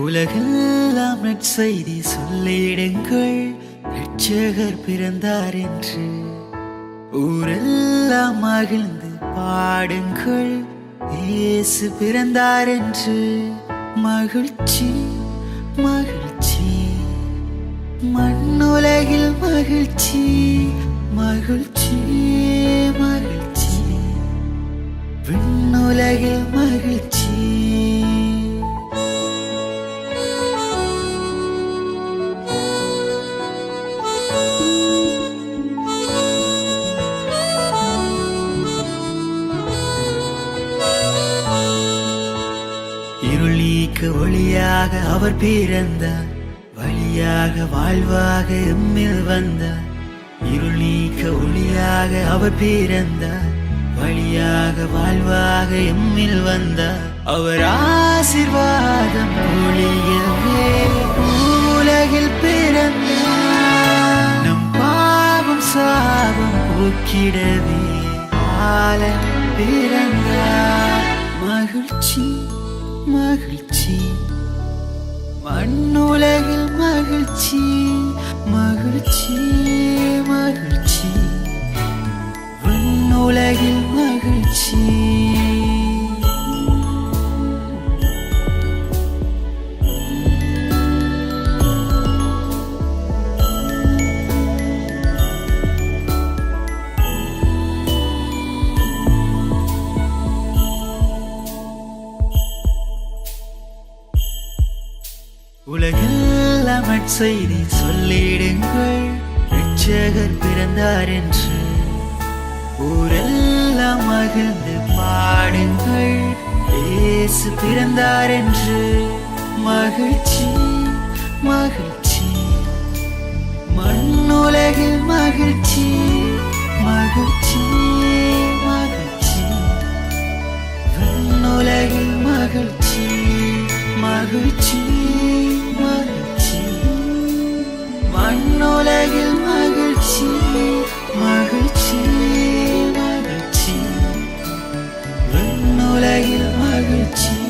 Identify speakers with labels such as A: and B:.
A: உலகெல்லாம் நற்செய்தி சொல்லிடுங்கள் ரட்சகர் பிறந்தார் என்று. ஊரெல்லாம் மகிழ்ந்து பாடுங்கள் இயேசு பிறந்தார் என்று. மகிழ்ச்சி மகிழ்ச்சி. மண்ணுலகில் மகிழ்ச்சி மகிழ்ச்சி மகிழ்ச்சி. விண்ணுலகில் இருளீக்க ஒளியாக அவர் பிறந்தார் வழியாக வாழ்வாக எம்மில் வந்தார் இருளீக்க ஒளியாக அவர் பிறந்தார் வழியாக வாழ்வாக எம்மில் வந்தார் அவர் ஆசிர்வாதம் ஒளியவே உலகில் பிறந்தார் நம் பாவம் சாபம் போக்கிடவே ஆலன் பிறந்தார். மகிழ்ச்சி. மகிழ்ச்சி. மண்ணுலகில் மகிழ்ச்சி மகிழ்ச்சி. உலகெல்லாம் செய்தி சொல்லிடுங்கள். ரட்சகர் பிறந்தார் என்று. ஊரெல்லாம் மகிழ்ந்து பாடுங்கள். இயேசு பிறந்தார் என்று. மகிழ்ச்சி மகிழ்ச்சி. மண்ணுலகில் மகிழ்ச்சி மகிழ்ச்சி மகிழ்ச்சி. விண்ணுலகில் மகிழ்ச்சி மகிழ்ச்சி. மகிழ்ச்சி. மண்ணுலகில் மகிழ்ச்சி மகிழ்ச்சி மகிழ்ச்சி. மண்ணுலகில் மகிழ்ச்சி.